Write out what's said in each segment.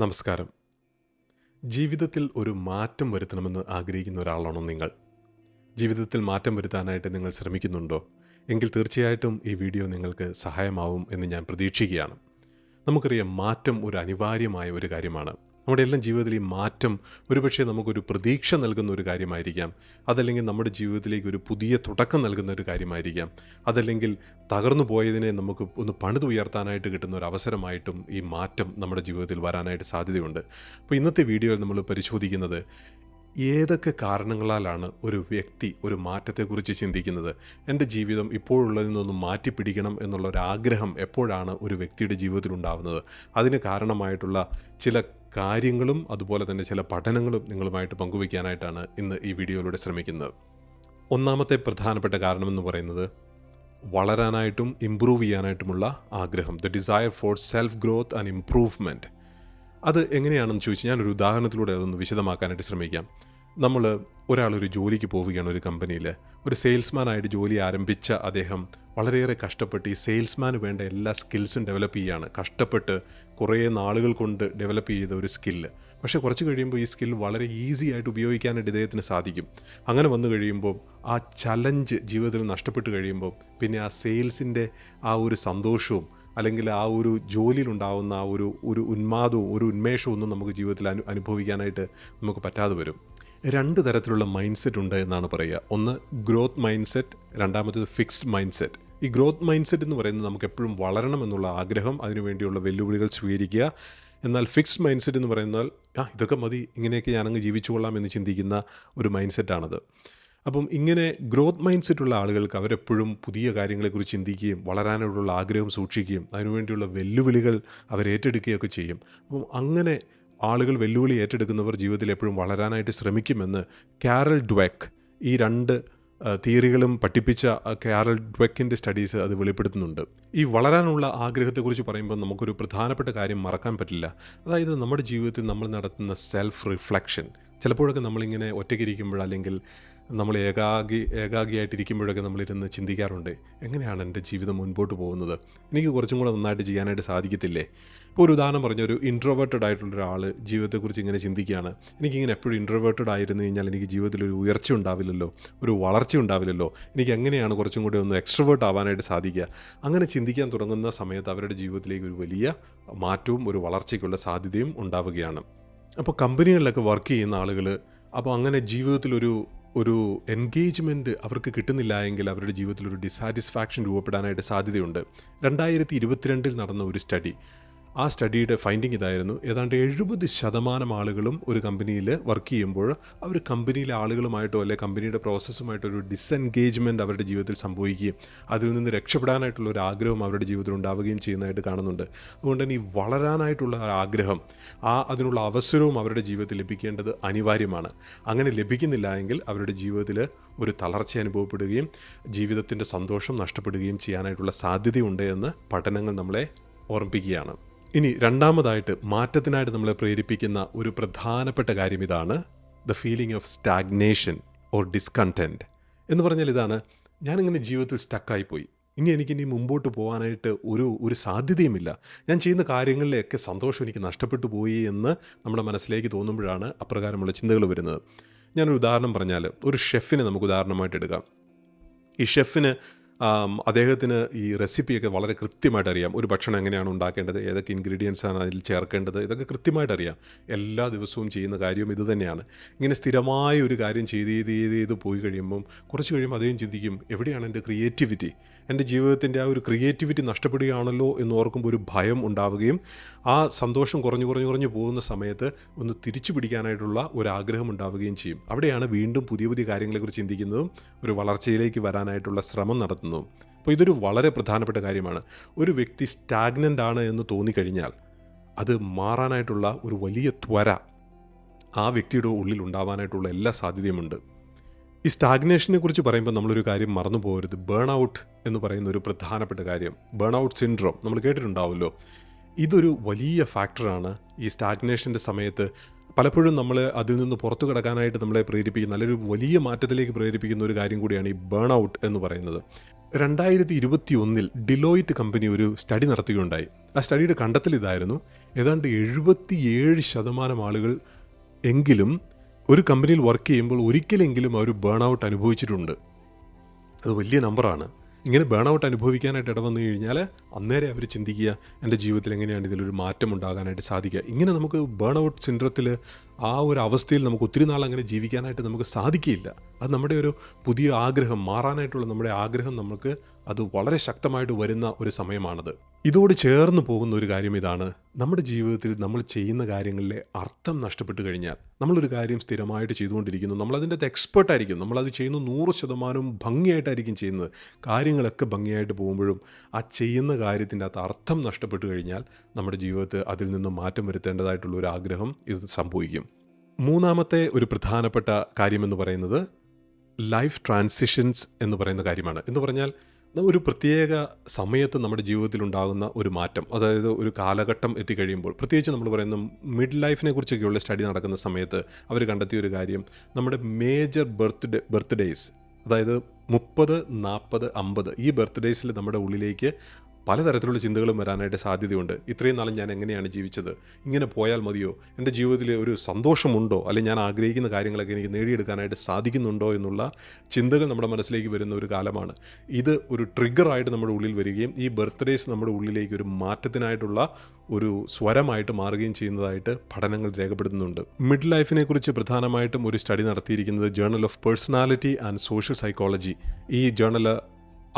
നമസ്കാരം. ജീവിതത്തിൽ ഒരു മാറ്റം വരുത്തണമെന്ന് ആഗ്രഹിക്കുന്ന ഒരാളാണോ നിങ്ങൾ? ജീവിതത്തിൽ മാറ്റം വരുത്താനായിട്ട് നിങ്ങൾ ശ്രമിക്കുന്നുണ്ടോ? എങ്കിൽ തീർച്ചയായിട്ടും ഈ വീഡിയോ നിങ്ങൾക്ക് സഹായമാവും എന്ന് ഞാൻ പ്രതീക്ഷിക്കുകയാണ്. നമുക്കറിയാം മാറ്റം ഒരു അനിവാര്യമായ ഒരു കാര്യമാണ്. നമ്മുടെ എല്ലാം ജീവിതത്തിൽ ഈ മാറ്റം ഒരുപക്ഷെ നമുക്കൊരു പ്രതീക്ഷ നൽകുന്ന ഒരു കാര്യമായിരിക്കാം. അതല്ലെങ്കിൽ നമ്മുടെ ജീവിതത്തിലേക്ക് ഒരു പുതിയ തുടക്കം നൽകുന്ന ഒരു കാര്യമായിരിക്കാം. അതല്ലെങ്കിൽ തകർന്നു പോയതിനെ നമുക്ക് ഒന്ന് പണിതുയർത്താനായിട്ട് കിട്ടുന്ന ഒരു അവസരമായിട്ടും ഈ മാറ്റം നമ്മുടെ ജീവിതത്തിൽ വരാനായിട്ട് സാധ്യതയുണ്ട്. അപ്പോൾ ഇന്നത്തെ വീഡിയോയിൽ നമ്മൾ പരിശോധിക്കുന്നത് ഏതൊക്കെ കാരണങ്ങളാലാണ് ഒരു വ്യക്തി ഒരു മാറ്റത്തെക്കുറിച്ച് ചിന്തിക്കുന്നത്? എന്റെ ജീവിതം ഇപ്പോഴുള്ളതിൽ നിന്നൊന്ന് മാറ്റിപ്പിടിക്കണം എന്നുള്ള ഒരു ആഗ്രഹം എപ്പോഴാണ് ഒരു വ്യക്തിയുടെ ജീവിതത്തിൽ ഉണ്ടാകുന്നത് അതിന് കാരണമായിട്ടുള്ള ചില കാര്യങ്ങളും അതുപോലെ തന്നെ ചില പഠനങ്ങളും നിങ്ങളുമായിട്ട് പങ്കുവയ്ക്കാനായിട്ടാണ് ഇന്ന് ഈ വീഡിയോയിലൂടെ ശ്രമിക്കുന്നത്. ഒന്നാമത്തെ പ്രധാനപ്പെട്ട കാരണമെന്ന് പറയുന്നത് വളരാനായിട്ടും ഇമ്പ്രൂവ് ചെയ്യാനായിട്ടുമുള്ള ആഗ്രഹം the desire for self growth and improvement അത് എങ്ങനെയാണെന്ന് ചോദിച്ചാൽ ഞാനൊരു ഉദാഹരണത്തിലൂടെ അതൊന്ന് വിശദമാക്കാനായിട്ട് ശ്രമിക്കാം. നമ്മൾ ഒരാളൊരു ജോലിക്ക് പോവുകയാണ് ഒരു കമ്പനിയിൽ ഒരു സെയിൽസ്മാനായിട്ട് ജോലി ആരംഭിച്ച അദ്ദേഹം വളരെയേറെ കഷ്ടപ്പെട്ട് ഈ സെയിൽസ്മാന് വേണ്ട എല്ലാ സ്കിൽസും ഡെവലപ്പ് ചെയ്യുകയാണ് കഷ്ടപ്പെട്ട് കുറേ നാളുകൾ കൊണ്ട് ഡെവലപ്പ് ചെയ്ത ഒരു സ്കില്ല് പക്ഷേ കുറച്ച് കഴിയുമ്പോൾ ഈ സ്കിൽ വളരെ ഈസി ആയിട്ട് ഉപയോഗിക്കാനായിട്ട് ഇദ്ദേഹത്തിന് സാധിക്കും. അങ്ങനെ വന്നു കഴിയുമ്പോൾ ആ ചലഞ്ച് ജീവിതത്തിൽ നഷ്ടപ്പെട്ട് കഴിയുമ്പോൾ പിന്നെ ആ സെയിൽസിന്റെ ആ ഒരു സന്തോഷവും അല്ലെങ്കിൽ ആ ഒരു ജോലിയിലുണ്ടാവുന്ന ആ ഒരു ഒരു ഉന്മാദവും ഒരു ഉന്മേഷവും ഒന്നും നമുക്ക് ജീവിതത്തിൽ അനു അനുഭവിക്കാനായിട്ട് നമുക്ക് പറ്റാതെ വരും. രണ്ട് തരത്തിലുള്ള മൈൻഡ് സെറ്റ് ഉണ്ട് എന്നാണ് പറയുക. ഒന്ന് ഗ്രോത്ത് മൈൻഡ് സെറ്റ് രണ്ടാമത്തേത് ഫിക്സ്ഡ് മൈൻഡ് സെറ്റ് ഈ ഗ്രോത്ത് മൈൻഡ് സെറ്റ് എന്ന് പറയുന്നത് നമുക്ക് എപ്പോഴും വളരണം എന്നുള്ള ആഗ്രഹം അതിനുവേണ്ടിയുള്ള വെല്ലുവിളികൾ സ്വീകരിക്കുക. എന്നാൽ ഫിക്സ്ഡ് മൈൻഡ് സെറ്റ് എന്ന് പറയുന്നാൽ ആ ഇതൊക്കെ മതി ഇങ്ങനെയൊക്കെ ഞാനങ്ങ് ജീവിച്ചുകൊള്ളാം എന്ന് ചിന്തിക്കുന്ന ഒരു മൈൻഡ് സെറ്റാണത് അപ്പം ഇങ്ങനെ ഗ്രോത്ത് മൈൻഡ് സെറ്റുള്ള ആളുകൾക്ക് അവരെപ്പോഴും പുതിയ കാര്യങ്ങളെക്കുറിച്ച് ചിന്തിക്കുകയും വളരാനുള്ള ആഗ്രഹം സൂക്ഷിക്കുകയും അതിനുവേണ്ടിയുള്ള വെല്ലുവിളികൾ അവരേറ്റെടുക്കുകയൊക്കെ ചെയ്യും. അപ്പം അങ്ങനെ ആളുകൾ വെല്ലുവിളി ഏറ്റെടുക്കുന്നവർ ജീവിതത്തിൽ എപ്പോഴും വളരാനായിട്ട് ശ്രമിക്കുമെന്ന് കാരൽ ഡ്വെക്ക് ഈ രണ്ട് തിയറികളും പഠിപ്പിച്ച കാരൽ ഡ്വെക്കിന്റെ സ്റ്റഡീസ് അത് വെളിപ്പെടുത്തുന്നുണ്ട്. ഈ വളരാനുള്ള ആഗ്രഹത്തെക്കുറിച്ച് പറയുമ്പോൾ നമുക്കൊരു പ്രധാനപ്പെട്ട കാര്യം മറക്കാൻ പറ്റില്ല. അതായത് നമ്മുടെ ജീവിതത്തിൽ നമ്മൾ നടത്തുന്ന സെൽഫ് റിഫ്ലക്ഷൻ ചിലപ്പോഴൊക്കെ നമ്മളിങ്ങനെ ഒറ്റയ്ക്കിരിക്കുമ്പോൾ അല്ലെങ്കിൽ നമ്മൾ ഏകാഗി ഏകാഗിയായിട്ടിരിക്കുമ്പോഴൊക്കെ നമ്മളിരുന്ന് ചിന്തിക്കാറുണ്ട് എങ്ങനെയാണ് എന്റെ ജീവിതം മുൻപോട്ട് പോകുന്നത്? എനിക്ക് കുറച്ചും കൂടെ നന്നായിട്ട് ചെയ്യാനായിട്ട് സാധിക്കത്തില്ലേ? ഇപ്പോൾ ഒരു ഉദാഹരണം പറഞ്ഞ ഒരു ഇൻട്രോവേർട്ടഡ് ആയിട്ടുള്ള ഒരാൾ ജീവിതത്തെക്കുറിച്ച് ഇങ്ങനെ ചിന്തിക്കുകയാണ്. എനിക്കിങ്ങനെ എപ്പോഴും ഇൻട്രോവേർട്ടഡ് ആയിരുന്നു കഴിഞ്ഞാൽ എനിക്ക് ജീവിതത്തിൽ ഒരു ഉയർച്ച ഉണ്ടാവില്ലല്ലോ ഒരു വളർച്ച ഉണ്ടാവില്ലല്ലോ. എനിക്ക് എങ്ങനെയാണ് കുറച്ചും കൂടി ഒന്ന് എക്സ്ട്രോവേർട്ട് ആവാനായിട്ട് സാധിക്കുക? അങ്ങനെ ചിന്തിക്കാൻ തുടങ്ങുന്ന സമയത്ത് അവരുടെ ജീവിതത്തിലേക്ക് ഒരു വലിയ മാറ്റവും ഒരു വളർച്ചയ്ക്കുള്ള സാധ്യതയും ഉണ്ടാവുകയാണ്. അപ്പോൾ കമ്പനികളിലൊക്കെ വർക്ക് ചെയ്യുന്ന ആളുകൾ അപ്പോൾ അങ്ങനെ ജീവിതത്തിലൊരു ഒരു എൻഗേജ്മെന്റ് അവർക്ക് കിട്ടുന്നില്ല എങ്കിൽ അവരുടെ ജീവിതത്തിൽ ഒരു ഡിസാറ്റിസ്ഫാക്ഷൻ രൂപപ്പെടാനായിട്ട് സാധ്യതയുണ്ട്. രണ്ടായിരത്തി ഇരുപത്തിരണ്ടിൽ നടന്ന ഒരു സ്റ്റഡി ആ സ്റ്റഡിയുടെ ഫൈൻഡിങ് ഇതായിരുന്നു. ഏതാണ്ട് എഴുപത് ശതമാനം ആളുകളും ഒരു കമ്പനിയിൽ വർക്ക് ചെയ്യുമ്പോൾ അവർ കമ്പനിയിലെ ആളുകളുമായിട്ടോ അല്ലെങ്കിൽ കമ്പനിയുടെ പ്രോസസ്സുമായിട്ടോ ഒരു ഡിസെൻഗേജ്മെന്റ് അവരുടെ ജീവിതത്തിൽ സംഭവിക്കുകയും അതിൽ നിന്ന് രക്ഷപ്പെടാനായിട്ടുള്ള ഒരു ആഗ്രഹം അവരുടെ ജീവിതത്തിൽ ഉണ്ടാവുകയും ചെയ്യുന്നതായിട്ട് കാണുന്നുണ്ട്. അതുകൊണ്ട് തന്നെ ഈ വളരാനായിട്ടുള്ള ആഗ്രഹം ആ അതിനുള്ള അവസരവും അവരുടെ ജീവിതത്തിൽ ലഭിക്കേണ്ടത് അനിവാര്യമാണ്. അങ്ങനെ ലഭിക്കുന്നില്ല എങ്കിൽ അവരുടെ ജീവിതത്തിൽ ഒരു തളർച്ച അനുഭവപ്പെടുകയും ജീവിതത്തിന്റെ സന്തോഷം നഷ്ടപ്പെടുകയും ചെയ്യാനായിട്ടുള്ള സാധ്യതയുണ്ട് എന്ന് പഠനങ്ങൾ നമ്മളെ ഓർമ്മിപ്പിക്കുകയാണ്. ഇനി രണ്ടാമതായിട്ട് മാറ്റത്തിനായിട്ട് നമ്മളെ പ്രേരിപ്പിക്കുന്ന ഒരു പ്രധാനപ്പെട്ട കാര്യം ഇതാണ് the feeling of stagnation or discontent എന്ന് പറഞ്ഞാൽ ഇതാണ് ഞാനിങ്ങനെ ജീവിതത്തിൽ സ്റ്റക്കായിപ്പോയി ഇനി എനിക്കിനി മുമ്പോട്ട് പോകാനായിട്ട് ഒരു ഒരു സാധ്യതയുമില്ല. ഞാൻ ചെയ്യുന്ന കാര്യങ്ങളിലൊക്കെ സന്തോഷം എനിക്ക് നഷ്ടപ്പെട്ടു പോയി എന്ന് നമ്മുടെ മനസ്സിലേക്ക് തോന്നുമ്പോഴാണ് അപ്രകാരമുള്ള ചിന്തകൾ വരുന്നത്. ഞാനൊരു ഉദാഹരണം പറഞ്ഞാൽ ഒരു ഷെഫിനെ നമുക്ക് ഉദാഹരണമായിട്ട് എടുക്കാം. ഈ ഷെഫിന് അദ്ദേഹത്തിന് ഈ റെസിപ്പിയൊക്കെ വളരെ കൃത്യമായിട്ട് അറിയാം ഒരു ഭക്ഷണം എങ്ങനെയാണ് ഉണ്ടാക്കേണ്ടത് ഏതൊക്കെ ഇൻഗ്രീഡിയൻസ് ആണ് അതിൽ ചേർക്കേണ്ടത് ഇതൊക്കെ കൃത്യമായിട്ട് അറിയാം എല്ലാ ദിവസവും ചെയ്യുന്ന കാര്യവും ഇത് തന്നെയാണ്. ഇങ്ങനെ സ്ഥിരമായ ഒരു കാര്യം ചെയ്ത് ചെയ്ത് ചെയ്ത് ചെയ്ത് പോയി കഴിയുമ്പം കുറച്ച് കഴിയുമ്പോൾ അദ്ദേഹം ചിന്തിക്കും എവിടെയാണ് എന്റെ ക്രിയേറ്റിവിറ്റി എന്റെ ജീവിതത്തിന്റെ ആ ഒരു ക്രിയേറ്റിവിറ്റി നഷ്ടപ്പെടുകയാണല്ലോ എന്ന് ഓർക്കുമ്പോൾ ഒരു ഭയം ഉണ്ടാവുകയും ആ സന്തോഷം കുറഞ്ഞു കുറഞ്ഞു കുറഞ്ഞു പോകുന്ന സമയത്ത് ഒന്ന് തിരിച്ചു പിടിക്കാനായിട്ടുള്ള ഒരു ആഗ്രഹം ഉണ്ടാവുകയും ചെയ്യും. അവിടെയാണ് വീണ്ടും പുതിയ പുതിയ കാര്യങ്ങളെക്കുറിച്ച് ചിന്തിക്കുന്നതും ഒരു വളർച്ചയിലേക്ക് വരാനായിട്ടുള്ള ശ്രമം നടത്തുന്നതും. അപ്പോൾ ഇതൊരു വളരെ പ്രധാനപ്പെട്ട കാര്യമാണ്. ഒരു വ്യക്തി സ്റ്റാഗ്നന്റ് ആണ് എന്ന് തോന്നിക്കഴിഞ്ഞാൽ അത് മാറാനായിട്ടുള്ള ഒരു വലിയ ത്വര ആ വ്യക്തിയുടെ ഉള്ളിൽ ഉണ്ടാവാനായിട്ടുള്ള എല്ലാ സാധ്യതയുമുണ്ട്. ഈ സ്റ്റാഗ്നേഷനെ കുറിച്ച് പറയുമ്പോൾ നമ്മളൊരു കാര്യം മറന്നു പോകരുത്. ബേൺ ഔട്ട് എന്ന് പറയുന്ന ഒരു പ്രധാനപ്പെട്ട കാര്യം. ബേൺ ഔട്ട് സിൻഡ്രോം നമ്മൾ കേട്ടിട്ടുണ്ടാവുമല്ലോ. ഇതൊരു വലിയ ഫാക്ടറാണ് ഈ സ്റ്റാഗ്നേഷന്റെ സമയത്ത് പലപ്പോഴും നമ്മൾ അതിൽ നിന്ന് പുറത്തു കിടക്കാനായിട്ട് നമ്മളെ പ്രേരിപ്പിക്കുന്ന നല്ലൊരു വലിയ മാറ്റത്തിലേക്ക് പ്രേരിപ്പിക്കുന്ന ഒരു കാര്യം കൂടിയാണ് ഈ ബേൺ ഔട്ട് എന്ന് പറയുന്നത്. രണ്ടായിരത്തി ഇരുപത്തി ഒന്നിൽ ഡിലോയിറ്റ് കമ്പനി ഒരു സ്റ്റഡി നടത്തുകയുണ്ടായി. ആ സ്റ്റഡിയുടെ കണ്ടെത്തൽ ഇതായിരുന്നു. ഏതാണ്ട് എഴുപത്തിയേഴ് ശതമാനം ആളുകൾ എങ്കിലും ഒരു കമ്പനിയിൽ വർക്ക് ചെയ്യുമ്പോൾ ഒരിക്കലെങ്കിലും അവർ ബേൺ ഔട്ട് അനുഭവിച്ചിട്ടുണ്ട്. അത് വലിയ നമ്പറാണ്. ഇങ്ങനെ ബേൺ ഔട്ട് അനുഭവിക്കാനായിട്ട് ഇടവന്നു കഴിഞ്ഞാൽ അന്നേരം അവർ ചിന്തിക്കുക എന്റെ ജീവിതത്തിൽ എങ്ങനെയാണ് ഇതിലൊരു മാറ്റം ഉണ്ടാകാനായിട്ട് സാധിക്കുക? ഇങ്ങനെ നമുക്ക് ബേൺ ഔട്ട് സിൻഡ്രത്തിൽ ആ ഒരു അവസ്ഥയിൽ നമുക്ക് ഒത്തിരി നാൾ അങ്ങനെ ജീവിക്കാനായിട്ട് നമുക്ക് സാധിക്കില്ല അത് നമ്മുടെ ഒരു പുതിയ ആഗ്രഹം മാറാനായിട്ടുള്ള നമ്മുടെ ആഗ്രഹം നമുക്ക് അത് വളരെ ശക്തമായിട്ട് വരുന്ന ഒരു സമയമാണത്. ഇതോട് ചേർന്ന് പോകുന്ന ഒരു കാര്യം ഇതാണ്. നമ്മുടെ ജീവിതത്തിൽ നമ്മൾ ചെയ്യുന്ന കാര്യങ്ങളിലെ അർത്ഥം നഷ്ടപ്പെട്ട് കഴിഞ്ഞാൽ നമ്മളൊരു കാര്യം സ്ഥിരമായിട്ട് ചെയ്തുകൊണ്ടിരിക്കുന്നു നമ്മളതിന്റെ അകത്ത് എക്സ്പേർട്ട് ആയിരിക്കും നമ്മളത് ചെയ്യുന്ന നൂറ് ശതമാനവും ഭംഗിയായിട്ടായിരിക്കും ചെയ്യുന്നത്. കാര്യങ്ങളൊക്കെ ഭംഗിയായിട്ട് പോകുമ്പോഴും ആ ചെയ്യുന്ന കാര്യത്തിന്റെ അകത്ത് അർത്ഥം നഷ്ടപ്പെട്ട് കഴിഞ്ഞാൽ നമ്മുടെ ജീവിതത്തിൽ അതിൽ നിന്ന് മാറ്റം വരുത്തേണ്ടതായിട്ടുള്ള ഒരു ആഗ്രഹം ഇത് സംഭവിക്കും. മൂന്നാമത്തെ ഒരു പ്രധാനപ്പെട്ട കാര്യമെന്ന് പറയുന്നത് ലൈഫ് ട്രാൻസിഷൻസ് എന്ന് പറയുന്ന കാര്യമാണ്. എന്ന് പറഞ്ഞാൽ ഒരു പ്രത്യേക സമയത്ത് നമ്മുടെ ജീവിതത്തിൽ ഉണ്ടാകുന്ന ഒരു മാറ്റം. അതായത് ഒരു കാലഘട്ടം എത്തിക്കഴിയുമ്പോൾ പ്രത്യേകിച്ച് നമ്മൾ പറയുന്ന മിഡ് ലൈഫിനെ കുറിച്ചൊക്കെയുള്ള സ്റ്റഡി നടക്കുന്ന സമയത്ത് അവർ കണ്ടെത്തിയ ഒരു കാര്യം നമ്മുടെ മേജർ ബർത്ത്ഡേ ബർത്ത്ഡേയ്സ് അതായത് മുപ്പത് നാൽപ്പത് അമ്പത് ഈ ബർത്ത്ഡേയ്സിൽ നമ്മുടെ ഉള്ളിലേക്ക് പലതരത്തിലുള്ള ചിന്തകളും വരാനായിട്ട് സാധ്യതയുണ്ട്. ഇത്രയും നാളും ഞാൻ എങ്ങനെയാണ് ജീവിച്ചത്? ഇങ്ങനെ പോയാൽ മതിയോ? എന്റെ ജീവിതത്തിൽ ഒരു സന്തോഷമുണ്ടോ? അല്ലെങ്കിൽ ഞാൻ ആഗ്രഹിക്കുന്ന കാര്യങ്ങളൊക്കെ എനിക്ക് നേടിയെടുക്കാനായിട്ട് സാധിക്കുന്നുണ്ടോ എന്നുള്ള ചിന്തകൾ നമ്മുടെ മനസ്സിലേക്ക് വരുന്ന ഒരു കാലമാണ്. ഇത് ഒരു ട്രിഗറായിട്ട് നമ്മുടെ ഉള്ളിൽ വരികയും ഈ ബർത്ത്ഡേസ് നമ്മുടെ ഉള്ളിലേക്ക് ഒരു മാറ്റത്തിനായിട്ടുള്ള ഒരു സ്വരമായിട്ട് മാറുകയും ചെയ്യുന്നതായിട്ട് പഠനങ്ങൾ രേഖപ്പെടുത്തുന്നുണ്ട്. മിഡ് ലൈഫിനെ കുറിച്ച് പ്രധാനമായിട്ടും ഒരു സ്റ്റഡി നടത്തിയിരിക്കുന്നത് journal of personality and social psychology. ഈ ജേണൽ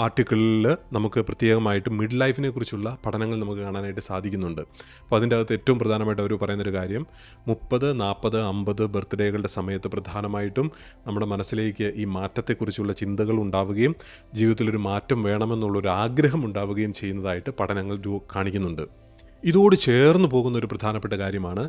ആർട്ടിക്കിളിൽ നമുക്ക് പ്രത്യേകമായിട്ട് മിഡ് ലൈഫിനെ കുറിച്ചുള്ള പഠനങ്ങൾ നമുക്ക് കാണാനായിട്ട് സാധിക്കുന്നുണ്ട്. അപ്പോൾ അതിന്റെ അകത്ത് ഏറ്റവും പ്രധാനമായിട്ട് അവർ പറയുന്നൊരു കാര്യം മുപ്പത് നാൽപ്പത് അമ്പത് ബർത്ത്ഡേകളുടെ സമയത്ത് പ്രധാനമായിട്ടും നമ്മുടെ മനസ്സിലേക്ക് ഈ മാറ്റത്തെക്കുറിച്ചുള്ള ചിന്തകൾ ഉണ്ടാവുകയും ജീവിതത്തിലൊരു മാറ്റം വേണമെന്നുള്ളൊരു ആഗ്രഹം ഉണ്ടാവുകയും ചെയ്യുന്നതായിട്ട് പഠനങ്ങൾ കാണിക്കുന്നുണ്ട്. ഇതോട് ചേർന്ന് പോകുന്ന ഒരു പ്രധാനപ്പെട്ട കാര്യമാണ്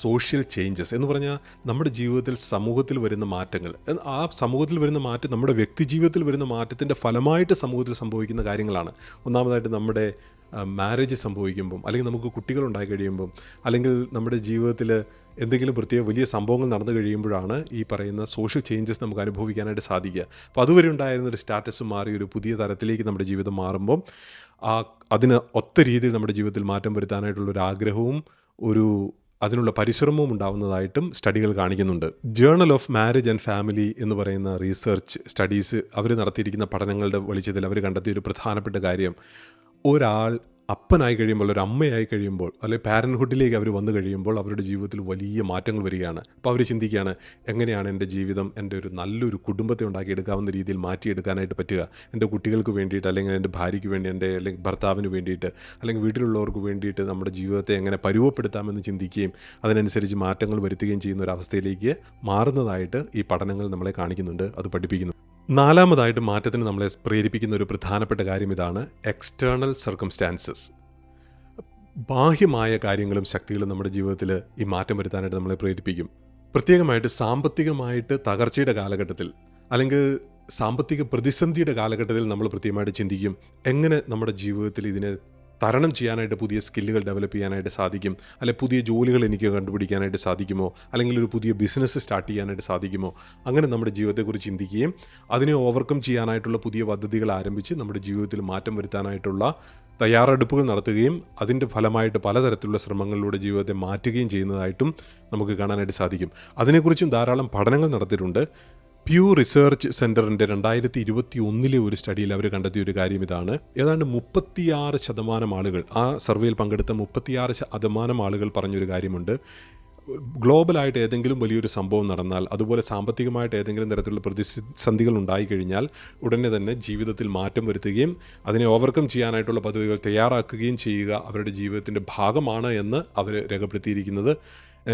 സോഷ്യൽ ചേഞ്ചസ് എന്ന് പറഞ്ഞാൽ നമ്മുടെ ജീവിതത്തിൽ സമൂഹത്തിൽ വരുന്ന മാറ്റങ്ങൾ. ആ സമൂഹത്തിൽ വരുന്ന മാറ്റം നമ്മുടെ വ്യക്തി ജീവിതത്തിൽ വരുന്ന മാറ്റത്തിന്റെ ഫലമായിട്ട് സമൂഹത്തിൽ സംഭവിക്കുന്ന കാര്യങ്ങളാണ്. ഒന്നാമതായിട്ട് നമ്മുടെ മാരേജ് സംഭവിക്കുമ്പം അല്ലെങ്കിൽ നമുക്ക് കുട്ടികൾ ഉണ്ടായി കഴിയുമ്പം അല്ലെങ്കിൽ നമ്മുടെ ജീവിതത്തിൽ എന്തെങ്കിലും പ്രത്യേക വലിയ സംഭവങ്ങൾ നടന്നു കഴിയുമ്പോഴാണ് ഈ പറയുന്ന സോഷ്യൽ ചേഞ്ചസ് നമുക്ക് അനുഭവിക്കാനായിട്ട് സാധിക്കുക. അപ്പോൾ അതുവരെ ഉണ്ടായിരുന്ന ഒരു സ്റ്റാറ്റസ് മാറി ഒരു പുതിയ തരത്തിലേക്ക് നമ്മുടെ ജീവിതം മാറുമ്പം ആ അതിന് ഒത്ത രീതിയിൽ നമ്മുടെ ജീവിതത്തിൽ മാറ്റം വരുത്താനായിട്ടുള്ള ഒരു ആഗ്രഹവും ഒരു അതിനുള്ള പരിശ്രമവും ഉണ്ടാവുന്നതായിട്ടും സ്റ്റഡികൾ കാണിക്കുന്നുണ്ട്. Journal of marriage and family എന്ന് പറയുന്ന റീസെർച്ച് സ്റ്റഡീസ് അവർ നടത്തിയിരിക്കുന്ന പഠനങ്ങളുടെ വെളിച്ചത്തിൽ അവർ കണ്ടെത്തിയ ഒരു പ്രധാനപ്പെട്ട കാര്യം. ഒരാൾ അപ്പനായി കഴിയുമ്പോൾ ഒരു അമ്മയായി കഴിയുമ്പോൾ അല്ലെങ്കിൽ പാരൻഹുഡിലേക്ക് അവർ വന്നു കഴിയുമ്പോൾ അവരുടെ ജീവിതത്തിൽ വലിയ മാറ്റങ്ങൾ വരികയാണ്. അപ്പോൾ അവർ ചിന്തിക്കുകയാണ് എങ്ങനെയാണ് എന്റെ ജീവിതം എന്റെ ഒരു നല്ലൊരു കുടുംബത്തെ ഉണ്ടാക്കിയെടുക്കാവുന്ന രീതിയിൽ മാറ്റിയെടുക്കാനായിട്ട് പറ്റുക? എന്റെ കുട്ടികൾക്ക് വേണ്ടിയിട്ട് അല്ലെങ്കിൽ എന്റെ ഭാര്യയ്ക്ക് വേണ്ടി എന്റെ അല്ലെങ്കിൽ ഭർത്താവിന് വേണ്ടിയിട്ട് അല്ലെങ്കിൽ വീട്ടിലുള്ളവർക്ക് വേണ്ടിയിട്ട് നമ്മുടെ ജീവിതത്തെ എങ്ങനെ പരുവപ്പെടുത്താമെന്ന് ചിന്തിക്കുകയും അതിനനുസരിച്ച് മാറ്റങ്ങൾ വരുത്തുകയും ചെയ്യുന്ന ഒരു അവസ്ഥയിലേക്ക് മാറുന്നതായിട്ട് ഈ പഠനങ്ങൾ നമ്മളെ കാണിക്കുന്നുണ്ട് അത് പഠിപ്പിക്കുന്നു. നാലാമതായിട്ട് മാറ്റത്തിന് നമ്മളെ പ്രേരിപ്പിക്കുന്ന ഒരു പ്രധാനപ്പെട്ട കാര്യം ഇതാണ് എക്സ്റ്റേണൽ സർക്കംസ്റ്റാൻസസ് ബാഹ്യമായ കാര്യങ്ങളും ശക്തികളും നമ്മുടെ ജീവിതത്തിൽ ഈ മാറ്റം വരുത്താനായിട്ട് നമ്മളെ പ്രേരിപ്പിക്കും. പ്രത്യേകമായിട്ട് സാമ്പത്തികമായിട്ട് തകർച്ചയുടെ കാലഘട്ടത്തിൽ അല്ലെങ്കിൽ സാമ്പത്തിക പ്രതിസന്ധിയുടെ കാലഘട്ടത്തിൽ നമ്മൾ പ്രത്യേകമായിട്ട് ചിന്തിക്കും. എങ്ങനെ നമ്മുടെ ജീവിതത്തിൽ ഇതിനെ തരണം ചെയ്യാനായിട്ട് പുതിയ സ്കില്ലുകൾ ഡെവലപ്പ് ചെയ്യാനായിട്ട് സാധിക്കും. അല്ലെ പുതിയ ജോലികൾ എനിക്ക് കണ്ടുപിടിക്കാനായിട്ട് സാധിക്കുമോ? അല്ലെങ്കിൽ ഒരു പുതിയ ബിസിനസ് സ്റ്റാർട്ട് ചെയ്യാനായിട്ട് സാധിക്കുമോ? അങ്ങനെ നമ്മുടെ ജീവിതത്തെക്കുറിച്ച് ചിന്തിക്കുകയും അതിനെ ഓവർകം ചെയ്യാനായിട്ടുള്ള പുതിയ പദ്ധതികൾ ആരംഭിച്ച് നമ്മുടെ ജീവിതത്തിൽ മാറ്റം വരുത്താനായിട്ടുള്ള തയ്യാറെടുപ്പുകൾ നടത്തുകയും അതിന്റെ ഫലമായിട്ട് പലതരത്തിലുള്ള ശ്രമങ്ങളിലൂടെ ജീവിതത്തെ മാറ്റുകയും ചെയ്യുന്നതായിട്ടും നമുക്ക് കാണാനായിട്ട് സാധിക്കും. അതിനെക്കുറിച്ചും ധാരാളം പഠനങ്ങൾ നടത്തിയിട്ടുണ്ട്. പ്യൂ റിസർച്ച് സെന്ററിന്റെ രണ്ടായിരത്തി ഇരുപത്തി ഒന്നിലെ ഒരു സ്റ്റഡിയിൽ അവർ കണ്ടെത്തിയ ഒരു കാര്യം ഇതാണ്. ഏതാണ്ട് മുപ്പത്തിയാറ് ശതമാനം ആളുകൾ ആ സർവേയിൽ പങ്കെടുത്ത മുപ്പത്തിയാറ് ശതമാനം ആളുകൾ പറഞ്ഞൊരു കാര്യമുണ്ട്. ഗ്ലോബലായിട്ട് ഏതെങ്കിലും വലിയൊരു സംഭവം നടന്നാൽ അതുപോലെ സാമ്പത്തികമായിട്ട് ഏതെങ്കിലും തരത്തിലുള്ള പ്രതിസന്ധികൾ ഉണ്ടായിക്കഴിഞ്ഞാൽ ഉടനെ തന്നെ ജീവിതത്തിൽ മാറ്റം വരുത്തുകയും അതിനെ ഓവർകം ചെയ്യാനായിട്ടുള്ള പദ്ധതികൾ തയ്യാറാക്കുകയും ചെയ്യുക അവരുടെ ജീവിതത്തിന്റെ ഭാഗമാണ് എന്ന് അവർ രേഖപ്പെടുത്തിയിരിക്കുന്നത്.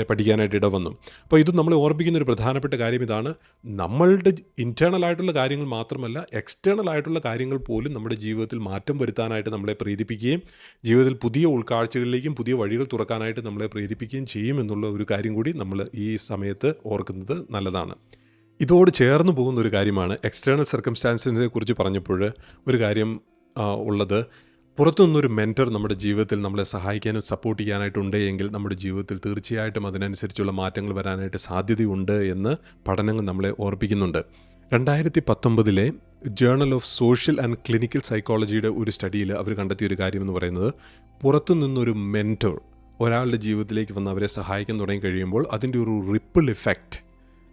പഠിക്കാനായിട്ട് ഇടവന്നു അപ്പോൾ ഇത് നമ്മൾ ഓർമ്മിക്കുന്ന ഒരു പ്രധാനപ്പെട്ട കാര്യം ഇതാണ്. നമ്മളുടെ ഇന്റേർണൽ ആയിട്ടുള്ള കാര്യങ്ങൾ മാത്രമല്ല എക്സ്റ്റേണൽ ആയിട്ടുള്ള കാര്യങ്ങൾ പോലും നമ്മുടെ ജീവിതത്തിൽ മാറ്റം വരുത്താനായിട്ട് നമ്മളെ പ്രേരിപ്പിക്കുകയും ജീവിതത്തിൽ പുതിയ ഉൾക്കാഴ്ചകളിലേക്കും പുതിയ വഴികൾ തുറക്കാനായിട്ട് നമ്മളെ പ്രേരിപ്പിക്കുകയും ചെയ്യും എന്നുള്ള ഒരു കാര്യം കൂടി നമ്മൾ ഈ സമയത്ത് ഓർക്കുന്നത് നല്ലതാണ്. ഇതോട് ചേർന്ന് പോകുന്ന ഒരു കാര്യമാണ് എക്സ്റ്റേണൽ സർക്കംസ്റ്റാൻസിനെ കുറിച്ച് പറഞ്ഞപ്പോൾ ഒരു കാര്യം ഉള്ളത്. പുറത്തുനിന്നൊരു മെന്റർ നമ്മുടെ ജീവിതത്തിൽ നമ്മളെ സഹായിക്കാനും സപ്പോർട്ട് ചെയ്യാനായിട്ടുണ്ട് എങ്കിൽ നമ്മുടെ ജീവിതത്തിൽ തീർച്ചയായിട്ടും അതിനനുസരിച്ചുള്ള മാറ്റങ്ങൾ വരാനായിട്ട് സാധ്യതയുണ്ട് എന്ന് പഠനങ്ങൾ നമ്മളെ ഓർപ്പിക്കുന്നുണ്ട്. രണ്ടായിരത്തി പത്തൊമ്പതിലെ journal of social and clinical സൈക്കോളജിയുടെ ഒരു സ്റ്റഡിയിൽ അവർ കണ്ടെത്തിയ ഒരു കാര്യം എന്ന് പറയുന്നത് പുറത്തു നിന്നൊരു മെന്റോർ ഒരാളുടെ ജീവിതത്തിലേക്ക് വന്ന് അവരെ സഹായിക്കാൻ തുടങ്ങി കഴിയുമ്പോൾ അതിന്റെ ഒരു റിപ്പിൾ ഇഫക്റ്റ്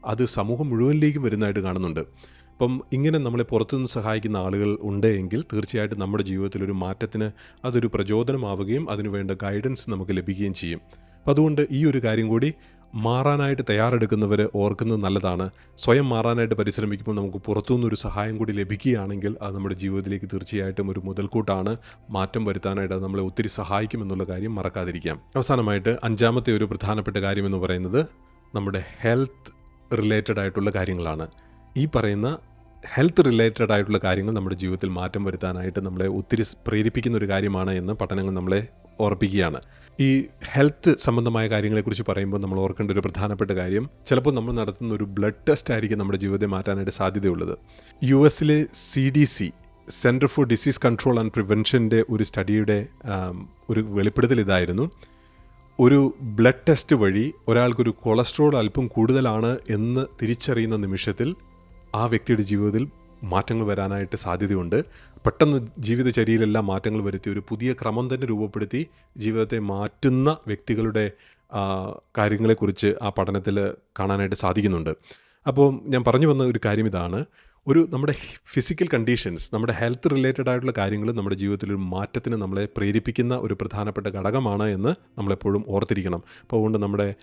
അത് സമൂഹം മുഴുവനിലേക്കും വരുന്നതായിട്ട് കാണുന്നുണ്ട്. അപ്പം ഇങ്ങനെ നമ്മളെ പുറത്തുനിന്ന് സഹായിക്കുന്ന ആളുകൾ ഉണ്ട് എങ്കിൽ തീർച്ചയായിട്ടും നമ്മുടെ ജീവിതത്തിൽ ഒരു മാറ്റത്തിന് അതൊരു പ്രചോദനമാവുകയും അതിനുവേണ്ട ഗൈഡൻസ് നമുക്ക് ലഭിക്കുകയും ചെയ്യും. അപ്പം അതുകൊണ്ട് ഈ ഒരു കാര്യം കൂടി മാറാനായിട്ട് തയ്യാറെടുക്കുന്നവർ ഓർക്കുന്നത് നല്ലതാണ്. സ്വയം മാറാനായിട്ട് പരിശ്രമിക്കുമ്പോൾ നമുക്ക് പുറത്തുനിന്നൊരു സഹായം കൂടി ലഭിക്കുകയാണെങ്കിൽ അത് നമ്മുടെ ജീവിതത്തിലേക്ക് തീർച്ചയായിട്ടും ഒരു മുതൽക്കൂട്ടാണ്. മാറ്റം വരുത്താനായിട്ട് അത് നമ്മളെ ഒത്തിരി സഹായിക്കുമെന്നുള്ള കാര്യം മറക്കാതിരിക്കാം. അവസാനമായിട്ട് അഞ്ചാമത്തെ ഒരു പ്രധാനപ്പെട്ട കാര്യം എന്ന് പറയുന്നത് നമ്മുടെ ഹെൽത്ത് റിലേറ്റഡ് ആയിട്ടുള്ള കാര്യങ്ങളാണ്. ഈ പറയുന്ന ഹെൽത്ത് റിലേറ്റഡ് ആയിട്ടുള്ള കാര്യങ്ങൾ നമ്മുടെ ജീവിതത്തിൽ മാറ്റം വരുത്താനായിട്ട് നമ്മളെ ഒത്തിരി പ്രേരിപ്പിക്കുന്ന ഒരു കാര്യമാണ് എന്ന് പഠനങ്ങൾ നമ്മളെ ഓർപ്പിക്കുകയാണ്. ഈ ഹെൽത്ത് സംബന്ധമായ കാര്യങ്ങളെക്കുറിച്ച് പറയുമ്പോൾ നമ്മൾ ഓർക്കേണ്ട ഒരു പ്രധാനപ്പെട്ട കാര്യം ചിലപ്പോൾ നമ്മൾ നടത്തുന്ന ഒരു ബ്ലഡ് ടെസ്റ്റ് ആയിരിക്കും നമ്മുടെ ജീവിതത്തെ മാറ്റാനായിട്ട് സാധ്യതയുള്ളത്. യു എസിലെ C D C centre for disease control and പ്രിവെൻഷന്റെ ഒരു സ്റ്റഡിയുടെ ഒരു വെളിപ്പെടുത്തൽ ഇതായിരുന്നു. ഒരു ബ്ലഡ് ടെസ്റ്റ് വഴി ഒരാൾക്കൊരു കൊളസ്ട്രോൾ അല്പം കൂടുതലാണ് എന്ന് തിരിച്ചറിയുന്ന നിമിഷത്തിൽ ആ വ്യക്തിയുടെ ജീവിതത്തിൽ മാറ്റങ്ങൾ വരാനായിട്ട് സാധ്യതയുണ്ട്. പെട്ടെന്ന് ജീവിതചര്യയിലെല്ലാം മാറ്റങ്ങൾ വരുത്തി ഒരു പുതിയ ക്രമം തന്നെ രൂപപ്പെടുത്തി ജീവിതത്തെ മാറ്റുന്ന വ്യക്തികളുടെ കാര്യങ്ങളെക്കുറിച്ച് ആ പഠനത്തിൽ കാണാനായിട്ട് സാധിക്കുന്നുണ്ട്. അപ്പോൾ ഞാൻ പറഞ്ഞു വന്ന ഒരു കാര്യം ഇതാണ്. ഒരു നമ്മുടെ ഫിസിക്കൽ കണ്ടീഷൻസ് നമ്മുടെ ഹെൽത്ത് റിലേറ്റഡ് ആയിട്ടുള്ള കാര്യങ്ങൾ നമ്മുടെ ജീവിതത്തിൽ ഒരു മാറ്റത്തിന് നമ്മളെ പ്രേരിപ്പിക്കുന്ന ഒരു പ്രധാനപ്പെട്ട ഘടകമാണ് എന്ന് നമ്മളെപ്പോഴും ഓർത്തിരിക്കണം. അപ്പോൾ അതുകൊണ്ട് നമ്മുടെ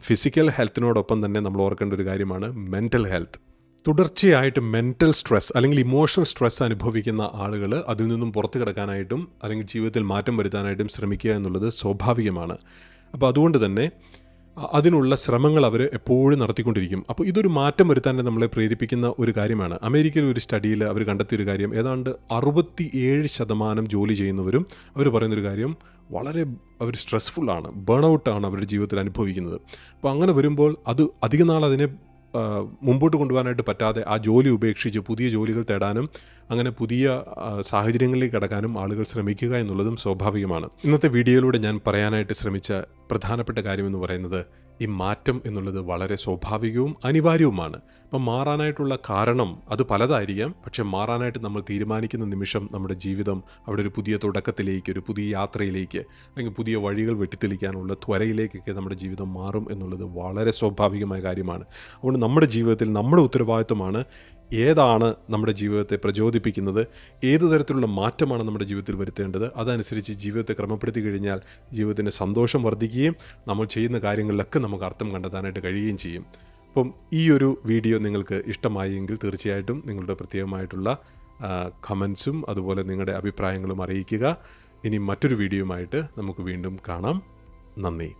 ഫിസിക്കൽ ഹെൽത്തിനോടൊപ്പം തന്നെ നമ്മൾ ഓർക്കേണ്ട ഒരു കാര്യമാണ് മെന്റൽ ഹെൽത്ത്. തുടർച്ചയായിട്ട് മെന്റൽ സ്ട്രെസ് അല്ലെങ്കിൽ ഇമോഷണൽ സ്ട്രെസ് അനുഭവിക്കുന്ന ആളുകൾ അതിൽ നിന്നും പുറത്തു കിടക്കാനായിട്ടും അല്ലെങ്കിൽ ജീവിതത്തിൽ മാറ്റം വരുത്താനായിട്ടും ശ്രമിക്കുക എന്നുള്ളത് സ്വാഭാവികമാണ്. അപ്പോൾ അതുകൊണ്ട് തന്നെ അതിനുള്ള ശ്രമങ്ങൾ അവർ എപ്പോഴും നടത്തിക്കൊണ്ടിരിക്കും. അപ്പോൾ ഇതൊരു മാറ്റം വരുത്താൻ നമ്മളെ പ്രേരിപ്പിക്കുന്ന ഒരു കാര്യമാണ്. അമേരിക്കയിൽ ഒരു സ്റ്റഡിയിൽ അവർ കണ്ടെത്തിയൊരു കാര്യം ഏതാണ്ട് അറുപത്തി ഏഴ് ശതമാനം ജോലി ചെയ്യുന്നവരും അവർ പറയുന്നൊരു കാര്യം വളരെ അവർ സ്ട്രെസ്ഫുള്ളാണ് ബേൺ ഔട്ടാണ് അവരുടെ ജീവിതത്തിൽ അനുഭവിക്കുന്നത്. അപ്പോൾ അങ്ങനെ വരുമ്പോൾ അത് അധിക നാൾ അതിനെ മുമ്പോട്ട് കൊണ്ടുപോകാനായിട്ട് പറ്റാതെ ആ ജോലി ഉപേക്ഷിച്ച് പുതിയ ജോലികൾ തേടാനും അങ്ങനെ പുതിയ സാഹചര്യങ്ങളിലേക്ക് കടക്കാനും ആളുകൾ ശ്രമിക്കുക എന്നുള്ളതും സ്വാഭാവികമാണ്. ഇന്നത്തെ വീഡിയോയിലൂടെ ഞാൻ പറയാനായിട്ട് ശ്രമിച്ച പ്രധാനപ്പെട്ട കാര്യമെന്ന് പറയുന്നത് ഈ മാറ്റം എന്നുള്ളത് വളരെ സ്വാഭാവികവും അനിവാര്യവുമാണ്. അപ്പം മാറാനായിട്ടുള്ള കാരണം അത് പലതായിരിക്കാം. പക്ഷെ മാറാനായിട്ട് നമ്മൾ തീരുമാനിക്കുന്ന നിമിഷം നമ്മുടെ ജീവിതം അവിടെ ഒരു പുതിയ തുടക്കത്തിലേക്ക് ഒരു പുതിയ യാത്രയിലേക്ക് അല്ലെങ്കിൽ പുതിയ വഴികൾ വെട്ടിത്തെളിക്കാനുള്ള ത്വരയിലേക്കൊക്കെ നമ്മുടെ ജീവിതം മാറും എന്നുള്ളത് വളരെ സ്വാഭാവികമായ കാര്യമാണ്. അതുകൊണ്ട് നമ്മുടെ ജീവിതത്തിൽ നമ്മുടെ ഉത്തരവാദിത്വമാണ് ഏതാണ് നമ്മുടെ ജീവിതത്തെ പ്രചോദിപ്പിക്കുന്നത്? ഏത് തരത്തിലുള്ള മാറ്റമാണ് നമ്മുടെ ജീവിതത്തിൽ വരുത്തേണ്ടത്? അതനുസരിച്ച് ജീവിതത്തെ ക്രമപ്പെടുത്തി കഴിഞ്ഞാൽ ജീവിതത്തിന്റെ സന്തോഷം വർദ്ധിക്കുകയും നമ്മൾ ചെയ്യുന്ന കാര്യങ്ങളിലൊക്കെ നമുക്ക് അർത്ഥം കണ്ടെത്താനായിട്ട് കഴിയുകയും ചെയ്യും. അപ്പം ഈ ഒരു വീഡിയോ നിങ്ങൾക്ക് ഇഷ്ടമായെങ്കിൽ തീർച്ചയായിട്ടും നിങ്ങളുടെ പ്രത്യേകമായിട്ടുള്ള കമൻസും അതുപോലെ നിങ്ങളുടെ അഭിപ്രായങ്ങളും അറിയിക്കുക. ഇനി മറ്റൊരു വീഡിയോയുമായിട്ട് നമുക്ക് വീണ്ടും കാണാം. നന്ദി.